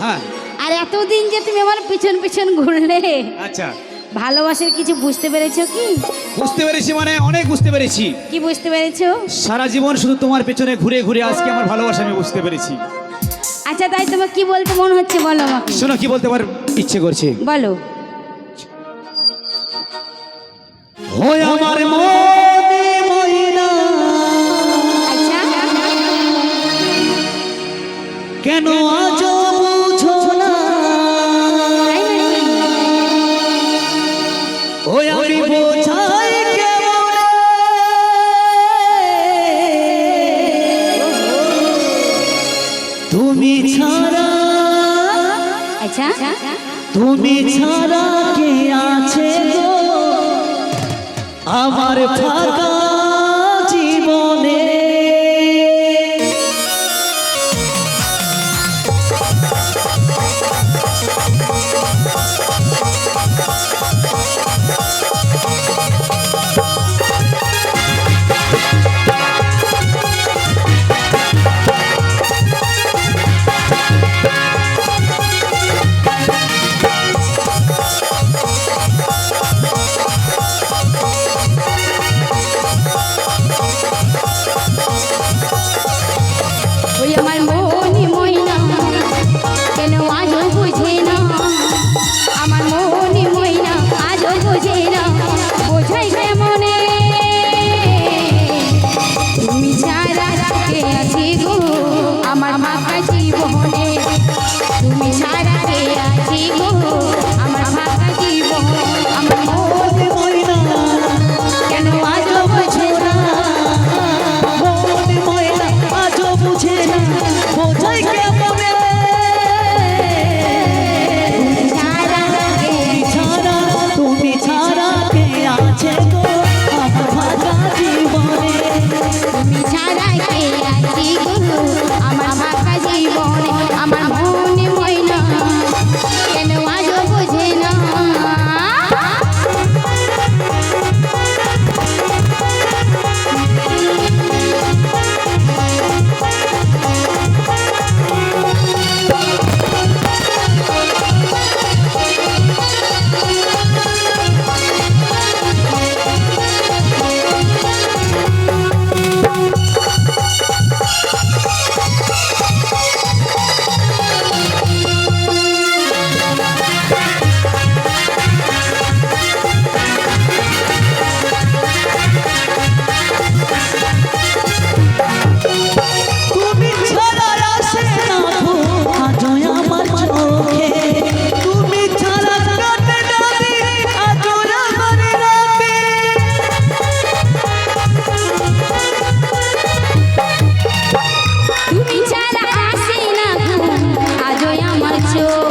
হ্যাঁ। আর এতদিন যে তুমি আমার পিছন পিছন ঘুরলে আচ্ছা। ভালোবাসার কিছু বুঝতে পেরেছ কি? বুঝতে পেরেছি মানে অনেক বুঝতে পেরেছি। কি বুঝতে পেরেছ? সারা জীবন শুধু তোমার পেছনে ঘুরে ঘুরে আজকে আমার ভালোবাসা আমি বুঝতে পেরেছি। আচ্ছা তাই তোমার কি বলতে মন হচ্ছে বলো আমাকে? শোনো কি বলতে আমার ইচ্ছে করছে? বলো। ওই আমার মনে তুমি ছাড়া আচ্ছা। তুমি ছাড়া কে আছে আমার ফাঁকা my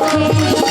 Thank you.